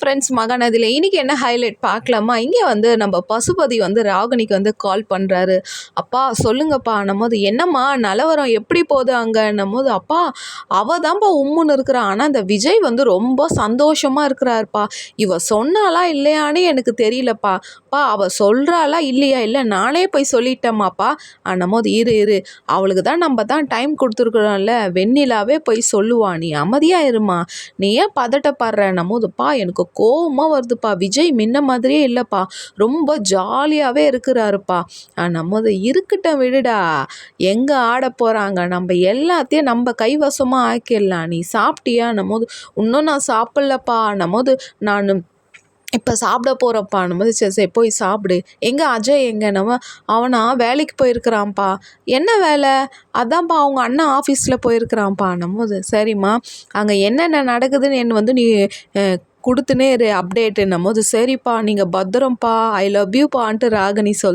Friends மகாநதியில் இன்றைக்கி என்ன highlight பார்க்கலாமா? இங்கே வந்து நம்ம பசுபதி வந்து ராகினிக்கு வந்து கால் பண்ணுறாரு அப்பா சொல்லுங்கப்பா நம்மோது என்னம்மா நிலவரம் எப்படி போகுது அங்கன்னும் போது அப்பா அவ தான்ப்பா உம்முன்னு இருக்கிறா. ஆனால் அந்த விஜய் வந்து ரொம்ப சந்தோஷமாக இருக்கிறாருப்பா. இவ சொன்னாலா இல்லையான்னு எனக்கு தெரியலப்பா. பா அவள் சொல்கிறாளா இல்லையா? இல்லை நானே போய் சொல்லிட்டேம்மாப்பா. போது இரு இரு. அவளுக்கு தான் நம்ம தான் டைம் கொடுத்துருக்குறோம்ல. வெண்ணிலாவே போய் சொல்லுவா. நீ அமைதியாக இருமா. நீ ஏன் பதட்டப்படுறன்னும் போதுப்பா எனக்கு கோவமாக வருதுப்பா. விஜய் முன்ன மாதிரியே இல்லைப்பா. ரொம்ப ஜாலியாகவே இருக்கிறாருப்பா. நம்மது இருக்கட்டும் விடுடா. எங்கே ஆட போகிறாங்க நம்ம எல்லாத்தையும் நம்ம கைவசமாக ஆக்கிடலாம். நீ சாப்பிட்டியா? போது இன்னும் நான் சாப்பிட்லப்பா. போது நான் இப்போ சாப்பிட போகிறப்பான்னும் போது சரி சரி போய் சாப்பிடு. எங்கே அஜய் எங்கே? நம்ம அவனா வேலைக்கு போயிருக்கிறான்ப்பா. என்ன வேலை? அதான்ப்பா அவங்க அண்ணன் ஆஃபீஸில் போயிருக்கிறான்ப்பா. போது சரிம்மா. அங்கே என்னென்ன நடக்குதுன்னு என்ன வந்து நீ கொடுத்துனே இரு அப்டேட்டுன்னும் போது சரிப்பா நீங்கள் பத்திரம்ப்பா ஐ லவ் யூப்பான்ட்டு ராகினி சொல்